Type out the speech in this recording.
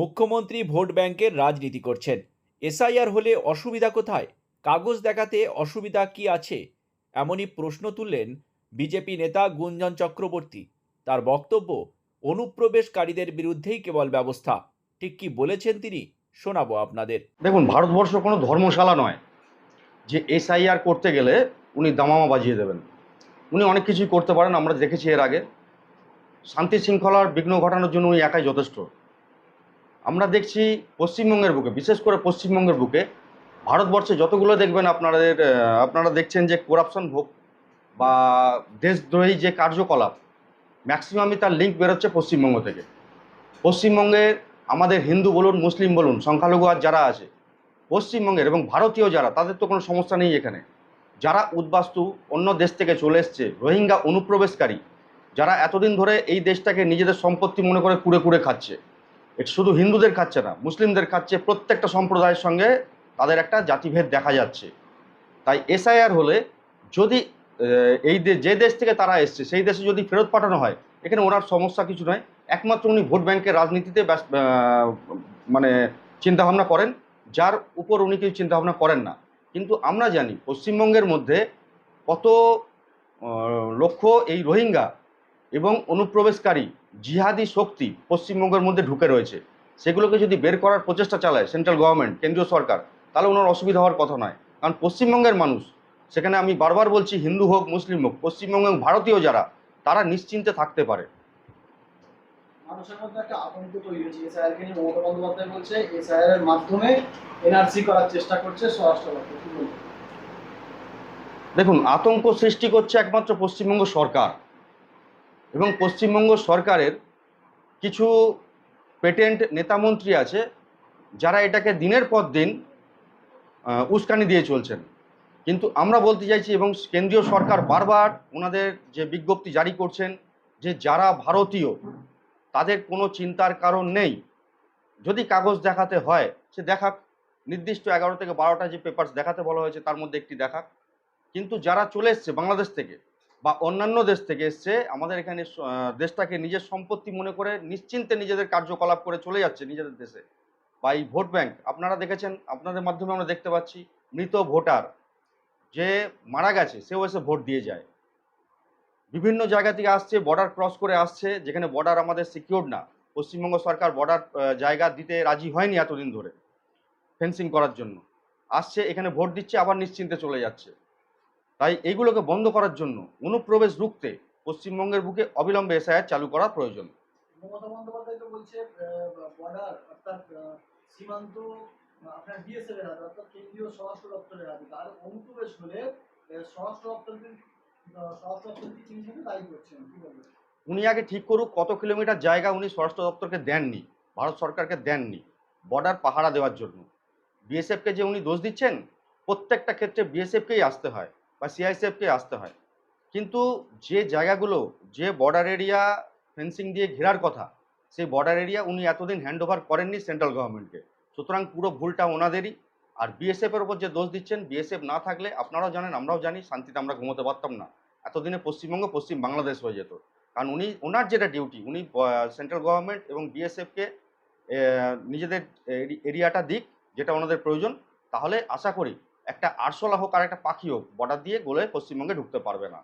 মুখ্যমন্ত্রী ভোট ব্যাংকের রাজনীতি করছেন। এসআইআর হলে অসুবিধা কোথায়? কাগজ দেখাতে অসুবিধা কি আছে? এমনই প্রশ্ন তুললেন বিজেপি নেতা গুঞ্জন চক্রবর্তী। তার বক্তব্য, অনুপ্রবেশকারীদের বিরুদ্ধেই কেবল ব্যবস্থা। ঠিক কি বলেছেন তিনি? শোনাবো আপনাদের। দেখুন, ভারতবর্ষ কোনো ধর্মশালা নয় যে এসআইআর করতে গেলে উনি দামামা বাজিয়ে দেবেন। উনি অনেক কিছুই করতে পারেন, আমরা দেখেছি এর আগে। শান্তি শৃঙ্খলার বিঘ্ন ঘটানোর জন্য উনি একাই যথেষ্ট। আমরা দেখছি পশ্চিমবঙ্গের বুকে, বিশেষ করে পশ্চিমবঙ্গের বুকে, ভারতবর্ষে যতগুলো দেখবেন আপনাদের আপনারা দেখছেন যে করাপশন হোক বা দেশদ্রোহী যে কার্যকলাপ ম্যাক্সিমামই তার লিঙ্ক বেরোচ্ছে পশ্চিমবঙ্গ থেকে। পশ্চিমবঙ্গের আমাদের হিন্দু বলুন, মুসলিম বলুন, সংখ্যালঘু আর যারা আছে, পশ্চিমবঙ্গের এবং ভারতীয় যারা, তাদের তো কোনো সমস্যা নেই এখানে। যারা উদ্বাস্তু অন্য দেশ থেকে চলে এসছে, রোহিঙ্গা অনুপ্রবেশকারী, যারা এতদিন ধরে এই দেশটাকে নিজেদের সম্পত্তি মনে করে কুড়ে কুড়ে খাচ্ছে। এটা শুধু হিন্দুদের খাচ্ছে না মুসলিমদের খাচ্ছে প্রত্যেকটা সম্প্রদায়ের সঙ্গে তাদের একটা জাতিভেদ দেখা যাচ্ছে। তাই এসআইআর হলে যদি এই যে দেশ থেকে তারা এসছে সেই দেশে যদি ফেরত পাঠানো হয় এখানে ওনার সমস্যা কিছু নয়। একমাত্র উনি ভোট ব্যাংকের রাজনীতিতে মানে চিন্তাভাবনা করেন যার উপর উনি কিছু চিন্তাভাবনা করেন না। কিন্তু আমরা জানি পশ্চিমবঙ্গের মধ্যে কত আহ, লক্ষ এই রোহিঙ্গা এবং অনুপ্রবেশকারী জিহাদি শক্তি পশ্চিমবঙ্গের মধ্যে ঢুকে রয়েছে। সেগুলোকে যদি বের করার প্রচেষ্টা চালায় সেন্ট্রাল গভর্নমেন্ট কেন্দ্রীয় সরকার তাহলে ওনার অসুবিধা হওয়ার কথা নয়। কারণ পশ্চিমবঙ্গের মানুষ সেখানে আমি বারবার বলছি হিন্দু হোক মুসলিম হোক পশ্চিমবঙ্গ এবং ভারতীয় যারা তারা নিশ্চিন্তে থাকতে পারে। মানুষের মধ্যে একটা আতঙ্ক তৈরি হয়েছে এসআইআর নিয়ে মমতা বন্দ্যোপাধ্যায় বলছে এসআইআর মাধ্যমে এনআরসি করার চেষ্টা করছে স্বরাষ্ট্র দপ্তর। কি বলবেন? দেখুন আতঙ্ক সৃষ্টি করছে একমাত্র পশ্চিমবঙ্গ সরকার। এবং পশ্চিমবঙ্গ সরকারের কিছু পেটেন্ট নেতামন্ত্রী আছে, যারা এটাকে দিনের পর দিন উস্কানি দিয়ে চলছেন। কিন্তু আমরা বলতে চাইছি এবং কেন্দ্রীয় সরকার বারবার ওনাদের যে বিজ্ঞপ্তি জারি করছেন যে যারা ভারতীয়, তাদের কোনো চিন্তার কারণ নেই। যদি কাগজ দেখাতে হয়, সে দেখাক। নির্দিষ্ট এগারো থেকে বারোটা যে পেপারস দেখাতে বলা হয়েছে, তার মধ্যে একটি দেখাক। কিন্তু যারা চলে এসছে বাংলাদেশ থেকে বা অন্যান্য দেশ থেকে এসছে, আমাদের এখানে দেশটাকে নিজের সম্পত্তি মনে করে নিশ্চিন্তে নিজেদের কার্যকলাপ করে চলে যাচ্ছে নিজেদের দেশে। বা এই ভোট ব্যাংক, আপনারা দেখেছেন, আপনাদের মাধ্যমে আমরা দেখতে পাচ্ছি, মৃত ভোটার যে মারা গেছে, সেও এসে ভোট দিয়ে যায়। বিভিন্ন জায়গা থেকে আসছে বর্ডার ক্রস করে আসছে, যেখানে বর্ডার আমাদের সিকিউর না। পশ্চিমবঙ্গ সরকার বর্ডার জায়গা দিতে রাজি হয়নি এতদিন ধরে ফেন্সিং করার জন্য। আসছে, এখানে ভোট দিচ্ছে, আবার নিশ্চিন্তে চলে যাচ্ছে। তাই এইগুলোকে বন্ধ করার জন্য অনুপ্রবেশ রুখতে পশ্চিমবঙ্গের বুকে অবিলম্বে এসআইআর চালু করা প্রয়োজন। মমতা বন্দ্যোপাধ্যায় তো বলছে বর্ডার অর্থাৎ সীমান্ত আপনার বিএসএফ এর অর্থাৎ কেন্দ্রীয় স্বরাষ্ট্র দপ্তরের হাতে। আর অনুপ্রবেশ হলে স্বরাষ্ট্র দপ্তরকে স্বরাষ্ট্র দপ্তরকে তিনি হিসেবে দায়ী করছেন কি বলবেন? উনি আগে ঠিক করুক কত কিলোমিটার জায়গা উনি স্বরাষ্ট্র দপ্তরকে দেননি ভারত সরকারকে দেননি বর্ডার পাহারা দেওয়ার জন্য। বিএসএফকে যে উনি দোষ দিচ্ছেন প্রত্যেকটা ক্ষেত্রে বিএসএফকেই আসতে হয়। বা সিআইএসএফকেই আসতে হয়। কিন্তু যে জায়গাগুলো, যে বর্ডার এরিয়া ফেন্সিং দিয়ে ঘেরার কথা, সেই বর্ডার এরিয়া উনি এতদিন হ্যান্ড ওভার করেননি সেন্ট্রাল গভর্নমেন্টকে সুতরাং পুরো ভুলটা ওনাদেরই। আর বিএসএফের ওপর যে দোষ দিচ্ছেন বিএসএফ না থাকলে আপনারাও জানেন, আমরাও জানি, শান্তিতে আমরা ঘুমোতে পারতাম না। এতদিনে পশ্চিমবঙ্গ পশ্চিম বাংলাদেশ হয়ে যেত। কারণ উনি, ওনার যেটা ডিউটি উনি সেন্ট্রাল গভর্নমেন্ট এবং বিএসএফকে নিজেদের এরিয়াটা দিক, যেটা ওনাদের প্রয়োজন, তাহলে আশা করি একটা আরশোলা হোক আর একটা পাখি হোক বর্ডার দিয়ে গোলে পশ্চিমবঙ্গে ঢুকতে পারবে না।